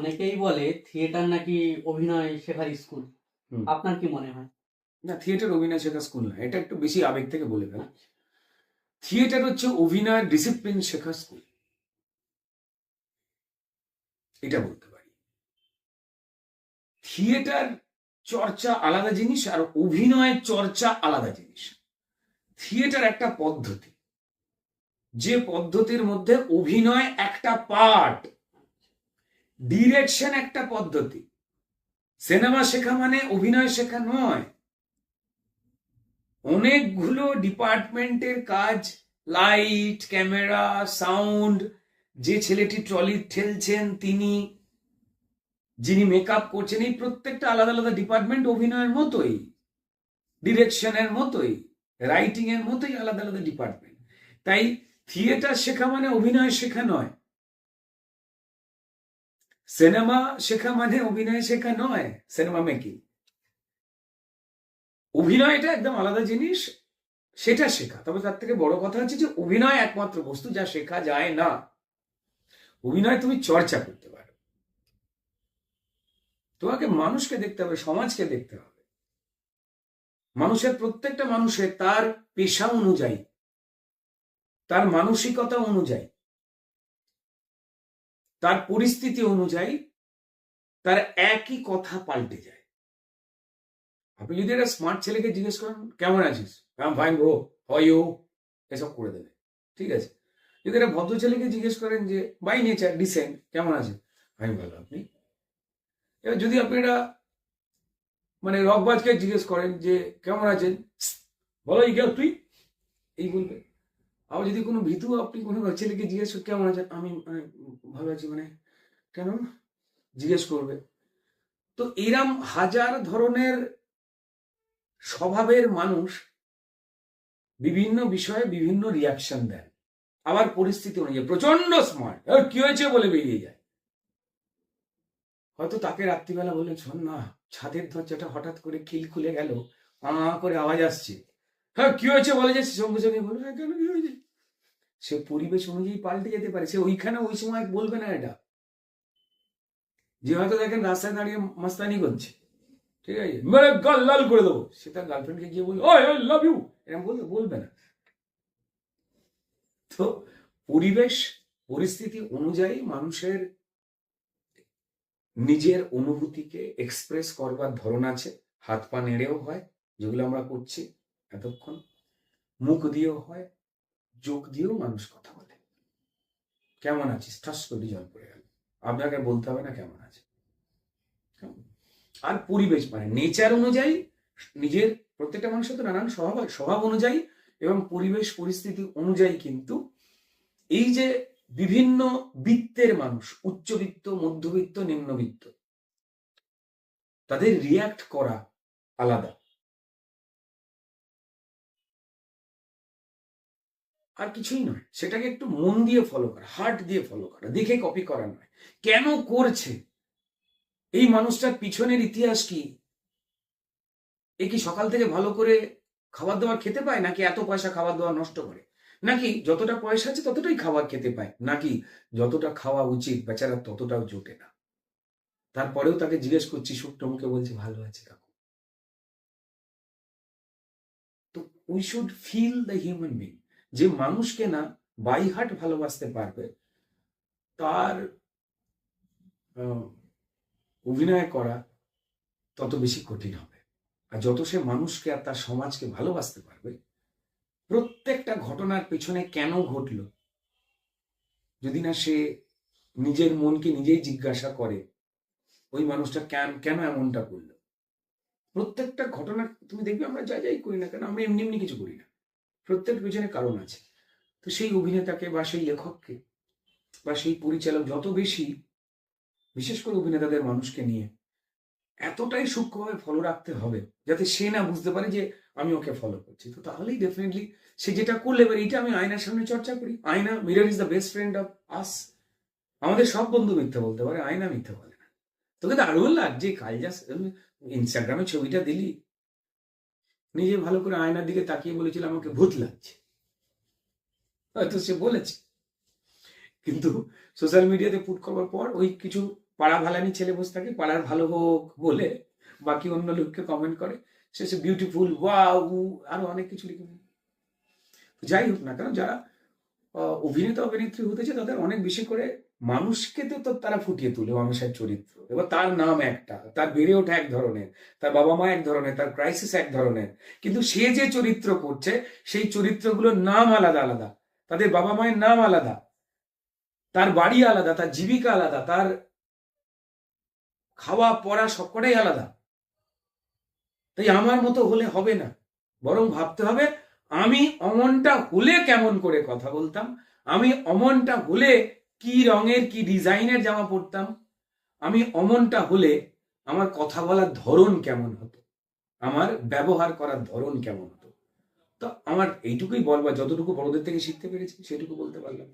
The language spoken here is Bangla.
অনেকেই বলে থিয়েটার নাকি অভিনয় শেখার স্কুল। আপনার কি মনে হয়? না থিয়েটার অভিনয় শেখা স্কুল না এটা একটু বেশি আবেগ থেকে বলে গেল থিয়েটার হচ্ছে অভিনয়ের ডিসিপ্লিন শেখার স্কুল। এটা বলতে পারি। থিয়েটার চর্চা আলাদা জিনিস আর অভিনয় চর্চা আলাদা জিনিস। থিয়েটার একটা পদ্ধতি। যে পদ্ধতির মধ্যে অভিনয় একটা পার্ট ডিরেকশন একটা পদ্ধতি। সিনেমা শেখা মানে অভিনয় শেখা নয়। অনেকগুলো ডিপার্টমেন্টের কাজ, লাইট, ক্যামেরা, সাউন্ড, যে ছেলেটি ট্রলি ঠেলছেন তিনি, যিনি মেকআপ করছেন, এই প্রত্যেকটা আলাদা আলাদা ডিপার্টমেন্ট অভিনয়ের মতোই, ডিরেকশনের মতোই রাইটিং এর মতোই আলাদা আলাদা ডিপার্টমেন্ট। তাই থিয়েটার শেখা মানে অভিনয় শেখা নয়। সিনেমা শেখা মানে অভিনয় শেখা নয় সিনেমা মেকিং অভিনয়টা একদম আলাদা জিনিস, সেটা শেখা। তবে তার থেকে বড় কথা হচ্ছে যে অভিনয় একমাত্র বস্তু যা শেখা যায় না। অভিনয় তুমি চর্চা করতে পারো। তোমাকে মানুষকে দেখতে হবে, সমাজকে দেখতে হবে। মানুষের প্রত্যেকটা মানুষের তার পেশা অনুযায়ী, তার মানসিকতা অনুযায়ী তার পরিস্থিতি অনুযায়ী তার একই কথা পাল্টে যায়। আপনি যদি একটা স্মার্ট ছেলেকে জিজ্ঞেস করেন, কেমন আছিস? ফাইন ব্রো হয় ইউ এসব করে দেবে। ঠিক আছে? যদি একটা ভদ্র ছেলেকে জিজ্ঞেস করেন যে বাই নেচার ডিসেন্ট কেমন আছে আমি ভালো। আপনি? এবার যদি আপনি এটা মানে রকবাজকে জিজ্ঞেস করেন যে, কেমন আছেন? বলো, এই তুই? এই বলবে। আবার যদি কোনো ভীতু আপনি কোনো ছেলেকে জিজ্ঞেস কেমন আছেন আমি ভালো আছি মানে। কেন? জিজ্ঞেস করবে। তো এরম হাজার ধরনের স্বভাবের মানুষ বিভিন্ন বিষয়ে বিভিন্ন রিয়াকশন দেন। আবার পরিস্থিতি অনুযায়ী প্রচণ্ড স্মার্ট কি হয়েছে বলে বেরিয়ে যায়। হয়তো তাকে রাত্রিবেলা বলে শোন না, ছাদের দরজাটা হঠাৎ করে খিল খুলে গেল আ করে আওয়াজ আসছে। হ্যাঁ কি হয়েছে বলে যাচ্ছে সঙ্গে সঙ্গে বলে হ্যাঁ কেন কি হয়েছে? সে পরিবেশ অনুযায়ী পাল্টে যেতে পারে, সে ওইখানে ওই সময় বলবে না এটা। যে হয়তো দেখেন রাস্তায় দাঁড়িয়ে মাস্তানি করছে, ঠিক আছে? মেরে গাল লাল করে দেবো। সে তার গার্লফ্রেন্ডকে গিয়ে বলবে, ওই আই লাভ ইউ এরকম বলতে বলবে না। তো পরিবেশ, পরিস্থিতি অনুযায়ী মানুষের নিজের অনুভূতিকে এক্সপ্রেস করবার ধরন আছে। হাত পা নেড়েও হয়, যেগুলো আমরা করছি এতক্ষণ। মুখ দিয়েও হয়। যোগ দিয়েও মানুষ কথা বলে। কেমন আছিস? ঠাস করে জল পড়ে গেল। আপনাকে বলতে হবে না কেমন আছে আর পরিবেশ মানে নেচার অনুযায়ী নিজের প্রত্যেকটা মানুষের তো নানান স্বভাব। স্বভাব অনুযায়ী এবং পরিবেশ পরিস্থিতি অনুযায়ী কিন্তু এই যে বিভিন্ন বৃত্তের মানুষ, উচ্চবিত্ত, মধ্যবিত্ত, নিম্নবিত্ত, তাদের রিয়াক্ট করা আলাদা। আর কিছুই নয়। সেটাকে একটু মন দিয়ে ফলো করা হার্ট দিয়ে ফলো করা, দেখে কপি করা নয়। কেন করছে? এই মানুষটার পিছনের ইতিহাস কি? এ কি সকাল থেকে ভালো করে খাবার দাবার খেতে পায়, নাকি এত পয়সা খাবার দাবার নষ্ট করে? নাকি যতটা পয়সা আছে ততটাই খাবার খেতে পায়? নাকি যতটা খাওয়া উচিত বেচারা ততটাও জোটে না? তারপরেও তাকে জিজ্ঞেস করছি শুকনো মুখে বলছে, ভালো আছে কাকু? তো we should feel the human being যে মানুষকে না বাইহাট ভালোবাসতে পারবে, তার অভিনয় করা তত বেশি কঠিন হবে। আর যত সে মানুষকে আর তার সমাজকে ভালোবাসতে পারবে, প্রত্যেকটা ঘটনার পেছনে কেন ঘটলো? যদি না সে নিজের মনকে নিজেই জিজ্ঞাসা করে, ওই মানুষটা কেন কেন এমনটা করল? প্রত্যেকটা ঘটনা, তুমি দেখবে আমরা যা, যাই করি না কেন, আমরা এমনি এমনি কিছু করি না। প্রত্যেক পেছনে কারণ আছে। তো সেই অভিনেতাকে বা সেই লেখককে বা সেই পরিচালক যত বেশি, বিশেষ করে অভিনেতাদের মানুষকে নিয়ে এতটাই সূক্ষ্মভাবে ফলো রাখতে হবে, যাতে সে না বুঝতে পারে যে আমি ওকে ফলো করছি। তো তাহলেই ডেফিনেটলি সে যেটা করলে, এবার এইটা আমি আয়নার সামনে চর্চা করি। আয়না mirror is the best friend of us আমাদের সব বন্ধু মিথ্যা বলতে পারে, আয়না মিথ্যা বলে না। তোকে দারুণ লাগছে, কাল যা ইনস্টাগ্রামে ছবিটা দিলি। নিজে ভালো করে আয়নার দিকে তাকিয়ে বলেছিল, আমাকে ভূত লাগছে। হয়তো সে বলেছে। কিন্তু সোশ্যাল মিডিয়াতে পুট করবার পর ওই কিছু পাড়া ভালানি ছেলে বসে থাকে, পাড়ার ভালো হোক বলে বাকি অন্য লোককে কমেন্ট করে। শেষে বিউটিফুল ওয়াও আরও অনেক কিছু লিখে। যাই হোক না কেন, যারা অভিনেতা, অভিনেত্রী হতেছে তাদের অনেক বেশি করে মানুষকে তো তারা ফুটিয়ে তোলে মানুষের চরিত্র। এবার তার নাম একটা, তার বেড়ে ওঠা এক ধরনের, তার বাবা মা এক ধরনের, তার ক্রাইসিস এক ধরনের। কিন্তু সে যে চরিত্র করছে, সেই চরিত্রগুলোর নাম আলাদা আলাদা। তাদের বাবা মায়ের নাম আলাদা। তার বাড়ি আলাদা, তার জীবিকা আলাদা, তার খাওয়া, পড়া সবকটাই আলাদা। তাই আমার মতো হলে হবে না। বরং ভাবতে হবে, আমি অমনটা হলে কেমন করে কথা বলতাম? আমি অমনটা হলে কি রঙের, কি ডিজাইনের জামা পরতাম? আমি অমনটা হলে আমার কথা বলার ধরন কেমন হতো? আমার ব্যবহার করার ধরন কেমন হতো? তো আমার এইটুকুই বলবা যতটুকু বড়দের থেকে শিখতে পেরেছি সেটুকু বলতে পারলাম।